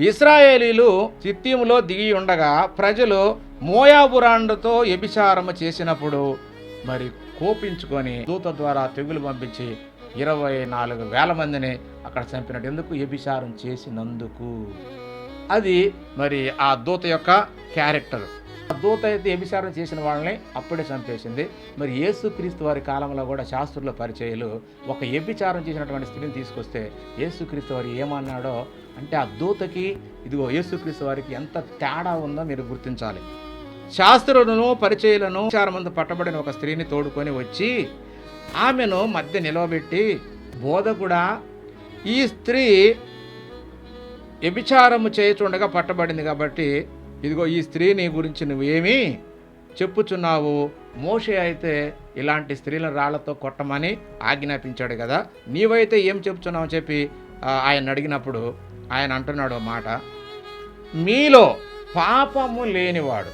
ఇస్రాయేలీలు చిత్తీములో దిగి ఉండగా ప్రజలు మోయాబురాండుతో ఎభిచారము చేసినప్పుడు మరి కోపించుకొని దూత ద్వారా తెగులు పంపించి ఇరవై నాలుగు వేల మందిని అక్కడ చంపినట్టు. ఎందుకు? వ్యభిచారం చేసినందుకు. అది మరి ఆ దూత యొక్క క్యారెక్టర్. దూత అయితే వ్యభిచారం చేసిన వాళ్ళని అప్పుడే చంపేసింది. మరి యేసుక్రీస్తు వారి కాలంలో కూడా శాస్త్రుల పరిచయాలు ఒక వ్యభిచారం చేసినటువంటి స్త్రీని తీసుకొస్తే యేసుక్రీస్తు వారు ఏమన్నాడో అంటే ఆ దూతకి ఇదిగో యేసుక్రీస్తు వారికి ఎంత తేడా ఉందో మీరు గుర్తించాలి. శాస్త్రులను పరిచయలను మంది పట్టబడిన ఒక స్త్రీని తోడుకొని వచ్చి ఆమెను మధ్య నిలవబెట్టి బోధకుడా ఈ స్త్రీ వ్యభిచారము చేయుచుండగా పట్టబడింది కాబట్టి ఇదిగో ఈ స్త్రీని గురించి నువ్వేమీ చెప్పుచున్నావు. మోషే అయితే ఇలాంటి స్త్రీలను రాళ్ళతో కొట్టమని ఆజ్ఞాపించాడు కదా. నీవైతే ఏం చెప్పుచున్నావు చెప్పి ఆయన అడిగినప్పుడు ఆయన అంటున్నాడు మాట. మీలో పాపము లేనివాడు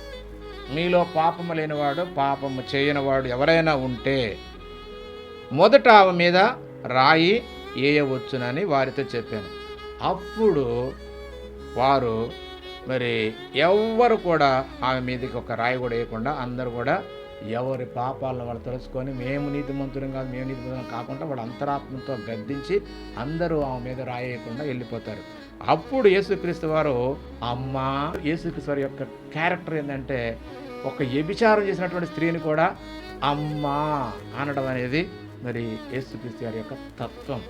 మీలో పాపము లేనివాడు పాపము చేయనివాడు ఎవరైనా ఉంటే మొదట ఆమె మీద రాయి వేయవచ్చునని వారితో చెప్పాను. అప్పుడు వారు మరి ఎవ్వరు కూడా ఆమె మీదకి ఒక రాయి కూడా వేయకుండా అందరూ కూడా ఎవరి పాపాలను వాళ్ళు తెలుసుకొని మేము నీతిమంతులం కాదు మేము నీతిమంతులం కాకుండా వాడు అంతరాత్మతో గద్దించి అందరూ ఆమె మీద రాయి వేయకుండా వెళ్ళిపోతారు. అప్పుడు యేసుక్రీస్తు వారు అమ్మ యేసుక్రీస్తు వారి యొక్క క్యారెక్టర్ ఏంటంటే ఒక వ్యభిచారం చేసినటువంటి స్త్రీని కూడా అమ్మా అనడం అనేది మరి యేసుక్రీస్తు గారి యొక్క తత్వం.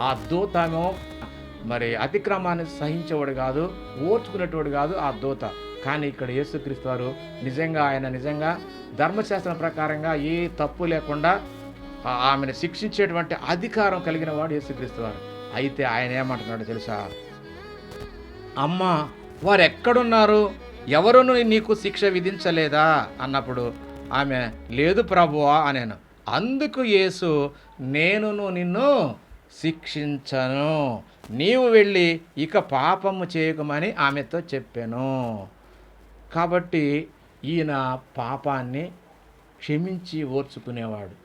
ఆ దూతమో మరి అతిక్రమాన్ని సహించేవాడు కాదు ఓర్చుకునేటోడు కాదు ఆ దూత. కానీ ఇక్కడ యేసుక్రీస్తు వారు నిజంగా ఆయన నిజంగా ధర్మశాస్త్రం ప్రకారంగా ఏ తప్పు లేకుండా ఆమెను శిక్షించేటువంటి అధికారం కలిగిన వాడు యేసుక్రీస్తు వారు. అయితే ఆయన ఏమంటున్నాడు తెలుసా? అమ్మా వారు ఎక్కడున్నారు ఎవరును నీకు శిక్ష విధించలేదా? అన్నప్పుడు ఆమె లేదు ప్రభువా అనేను. అందుకు యేసు నేనును నిన్ను శిక్షించను. నీవు వెళ్ళి ఇక పాపము చేయకమని ఆమెతో చెప్పాను. కాబట్టి ఈయన పాపాన్ని క్షమించి ఓర్చుకునేవాడు.